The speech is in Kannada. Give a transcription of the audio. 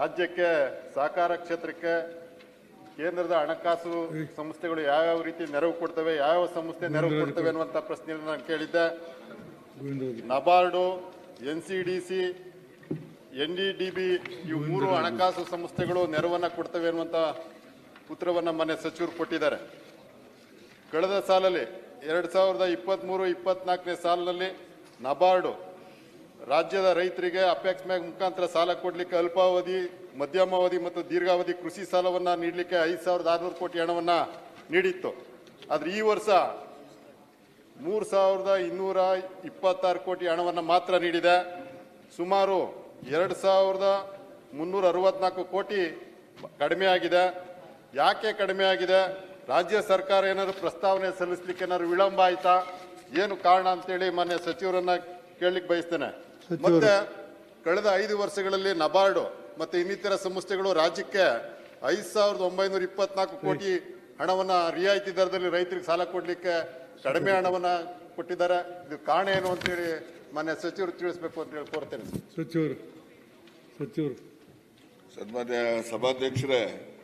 ರಾಜ್ಯಕ್ಕೆ ಸಹಕಾರ ಕ್ಷೇತ್ರಕ್ಕೆ ಕೇಂದ್ರದ ಹಣಕಾಸು ಸಂಸ್ಥೆಗಳು ಯಾವ್ಯಾವ ರೀತಿ ನೆರವು ಕೊಡ್ತವೆ ಯಾವ್ಯಾವ ಸಂಸ್ಥೆ ನೆರವು ಕೊಡ್ತವೆ ಅನ್ನುವಂತ ಪ್ರಶ್ನೆಯನ್ನು ನಾನು ಕೇಳಿದ್ದೆ. NABARD N C D C N D D B ಇವು ಮೂರು ಹಣಕಾಸು ಸಂಸ್ಥೆಗಳು ನೆರವನ್ನು ಕೊಡ್ತವೆ ಅನ್ನುವಂತ ಉತ್ತರವನ್ನ ಮನೆ ಸಚಿವರು ಕೊಟ್ಟಿದ್ದಾರೆ. ಕಳೆದ ಸಾಲಲ್ಲಿ ಎರಡು ಸಾವಿರದ ಇಪ್ಪತ್ತ್ಮೂರು ಇಪ್ಪತ್ನಾಲ್ಕನೇ ಸಾಲಿನಲ್ಲಿ ನಬಾರ್ಡು ರಾಜ್ಯದ ರೈತರಿಗೆ ಅಪೆಕ್ಸ್ ಮ್ಯಾಗ್ ಮುಖಾಂತರ ಸಾಲ ಕೊಡಲಿಕ್ಕೆ ಅಲ್ಪಾವಧಿ, ಮಧ್ಯಮಾವಧಿ ಮತ್ತು ದೀರ್ಘಾವಧಿ ಕೃಷಿ ಸಾಲವನ್ನ ನೀಡಲಿಕ್ಕೆ ಐದು ಸಾವಿರದ ಆರುನೂರು ಕೋಟಿ ಹಣವನ್ನ ನೀಡಿತ್ತು. ಆದರೆ ಈ ವರ್ಷ ಮೂರು ಸಾವಿರದ ಇನ್ನೂರ ಇಪ್ಪತ್ತಾರು ಕೋಟಿ ಹಣವನ್ನು ಮಾತ್ರ ನೀಡಿದೆ. ಸುಮಾರು ಎರಡು ಸಾವಿರದ ಮುನ್ನೂರ ಅರವತ್ನಾಲ್ಕು ಕೋಟಿ ಕಡಿಮೆ ಆಗಿದೆ. ಯಾಕೆ ಕಡಿಮೆ ಆಗಿದೆ? ರಾಜ್ಯ ಸರ್ಕಾರ ಏನಾದರೂ ಪ್ರಸ್ತಾವನೆ ಸಲ್ಲಿಸಲಿಕ್ಕೆ ಏನಾದ್ರು ವಿಳಂಬ ಆಯಿತಾ? ಏನು ಕಾರಣ ಅಂತೇಳಿ ಮಾನ್ಯ ಸಚಿವರನ್ನು ಕೇಳಲಿಕ್ಕೆ ಬಯಸ್ತೇನೆ. ಮತ್ತೆ ಕಳೆದ ಐದು ವರ್ಷಗಳಲ್ಲಿ ನಬಾರ್ಡು ಮತ್ತೆ ಇನ್ನಿತರ ಸಂಸ್ಥೆಗಳು ರಾಜ್ಯಕ್ಕೆ ಐದು ಸಾವಿರದ ಒಂಬೈನೂರ ಇಪ್ಪತ್ನಾಲ್ಕು ಕೋಟಿ ಹಣವನ್ನ ರಿಯಾಯಿತಿ ದರದಲ್ಲಿ ರೈತರಿಗೆ ಸಾಲ ಕೊಡ್ಲಿಕ್ಕೆ ಕಡಿಮೆ ಹಣವನ್ನ ಕೊಟ್ಟಿದ್ದಾರೆ. ಇದು ಕಾರಣ ಏನು ಅಂತೇಳಿ ಮಾನ್ಯ ಸಚಿವರು ತಿಳಿಸ್ಬೇಕು ಅಂತ ಹೇಳಿ ಕೋರ್ತೇನೆ. ಸಚಿವರು ಸಚಿವರು. ಸನ್ಮಾನ್ಯ ಸಭಾಧ್ಯಕ್ಷರೇ